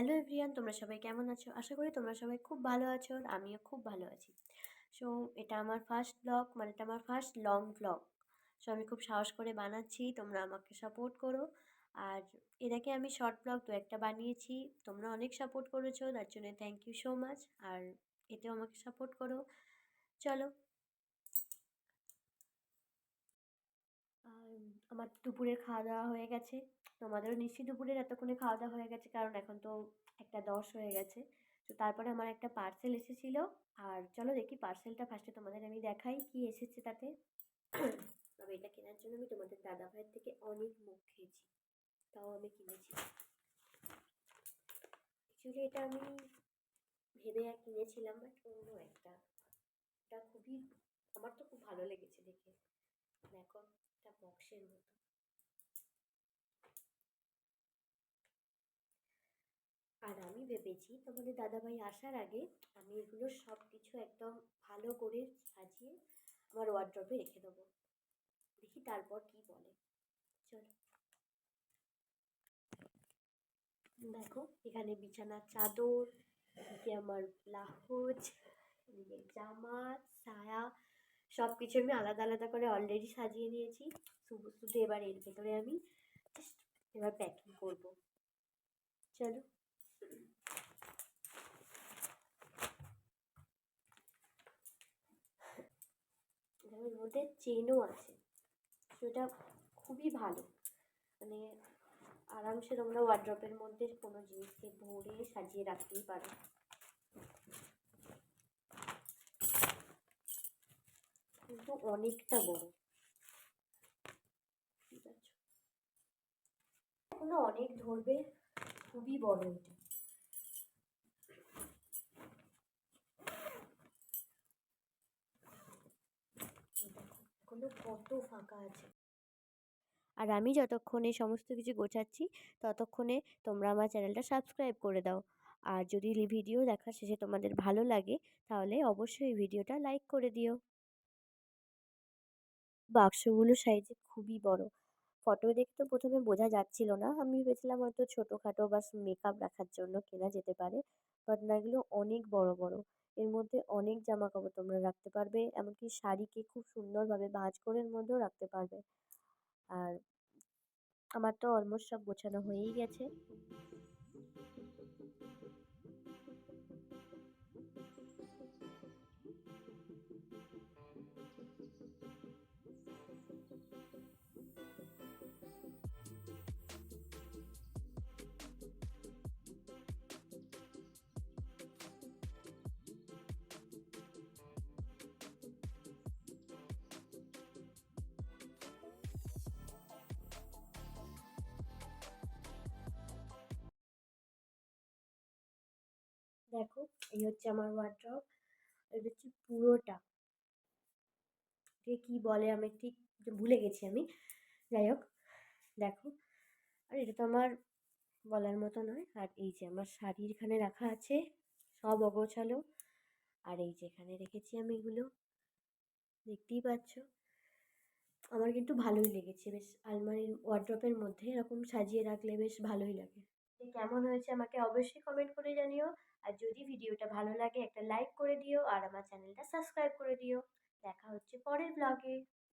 Hello everyone তোমরা সবাই কেমন আছো? আশা করি তোমরা সবাই খুব ভালো আছো আর আমিও খুব ভালো আছি। সো এটা আমার ফার্স্ট ব্লগ মানে এটা আমার ফার্স্ট লং ব্লগ সো আমি খুব সাহস করে বানাচ্ছি, তোমরা আমাকে সাপোর্ট করো। আর এর আগে আমি শর্ট ব্লগ দু একটা বানিয়েছি, তোমরা অনেক সাপোর্ট করেছ, তার জন্য থ্যাংক ইউ সো মাচ আর এতেও আমাকে সাপোর্ট করো। চলো আর আমার দুপুরের খাওয়া দাওয়া হয়ে গেছে। তোমাদেরও নিশ্চয়ই দুপুরের এতক্ষণে খাওয়া দাওয়া হয়ে গেছে, কারণ এখন তো একটা দশ হয়ে গেছে। তো তারপরে আমার একটা পার্সেল এসেছিল। আর চলো দেখি পার্সেলটা ফার্স্টে তোমাদের আমি দেখাই কি এসেছে তাতে। তবে এটা কেনার জন্য আমি তোমাদের দাদা ভাইয়ের থেকে অনেক মুখ খেয়েছি। তাও আমি কিনেছি। অ্যাকচুয়ালি এটা আমি ভেবে কিনেছিলাম বাট অন্য একটা। এটা খুবই, আমার তো খুব ভালো লেগেছে দেখে। দেখো একটা বক্সের মতো আর আমি ভেবেছি তোমাদের দাদাভাই আসার আগে আমি এগুলো সব কিছু একদম ভালো করে সাজিয়ে আমার ওয়ার্ড্রপে রেখে দেবো। দেখি তারপর কি বলে। চলো। দেখো, এখানে বিছানার চাদর, এদিকে আমার এদিকে জামা, সায়া সব কিছু আমি আলাদা আলাদা করে অলরেডি সাজিয়ে নিয়েছি। শুধু শুধু এবার এর ভেতরে আমি জাস্ট এবার প্যাকিং করব। চলো। এর মধ্যে চেনও আছে। সেটা খুবই ভালো। মানে আরামসে তোমরা ওয়ার্ড্রপের মধ্যে কোনো জিনিসকে ভরে সাজিয়ে রাখতেই পারো। কিন্তু অনেকটা বড়। এখনও অনেক ধরবে, খুবই বড় এটা। ফাঁকা আছে। আর আমি যতক্ষণে সমস্ত কিছু গোছাচ্ছি, ততক্ষণে তোমরা আমার চ্যানেলটা সাবস্ক্রাইব করে দাও। আর যদি ভিডিও দেখার শেষে তোমাদের ভালো লাগে, তাহলে অবশ্যই ভিডিওটা লাইক করে দিও। বাক্সগুলো সাইজে খুবই বড়। ফটো দেখে তো প্রথমে বোঝা যাচ্ছিল না। আমি ভেবেছিলাম হয়তো ছোটোখাটো বা মেকআপ রাখার জন্য কেনা যেতে পারে বাট না, এগুলো অনেক বড় বড়। এর মধ্যে অনেক জামা কাপড় তোমরা রাখতে পারবে, এমনকি শাড়িকে খুব সুন্দরভাবে ভাঁজ করে মধ্যেও রাখতে পারবে। আর আমার তো অলমোস্ট সব গোছানো হয়েই গেছে। দেখো, এই হচ্ছে আমার ওয়ার্ড্রপ এটা হচ্ছে পুরোটা। কী বলে আমি ঠিক ভুলে গেছি আমি। যাই হোক, দেখো। আর এটা তো আমার বলার মতো নয়। আর এই যে আমার শাড়ি এখানে রাখা আছে, সব অগোছালো। আর এই যে এখানে রেখেছি আমি এগুলো। দেখতেই পাচ্ছ? আমার কিন্তু ভালোই লেগেছে। বেশ আলমারির ওয়ার্ড্রপের মধ্যে এরকম সাজিয়ে রাখলে বেশ ভালোই লাগে। কেমন হয়েছে আমাকে অবশ্যই কমেন্ট করে জানিও। আর যদি ভিডিওটা ভালো লাগে একটা লাইক করে দিও আর আমার চ্যানেলটা সাবস্ক্রাইব করে দিও। দেখা হচ্ছে পরের ব্লগে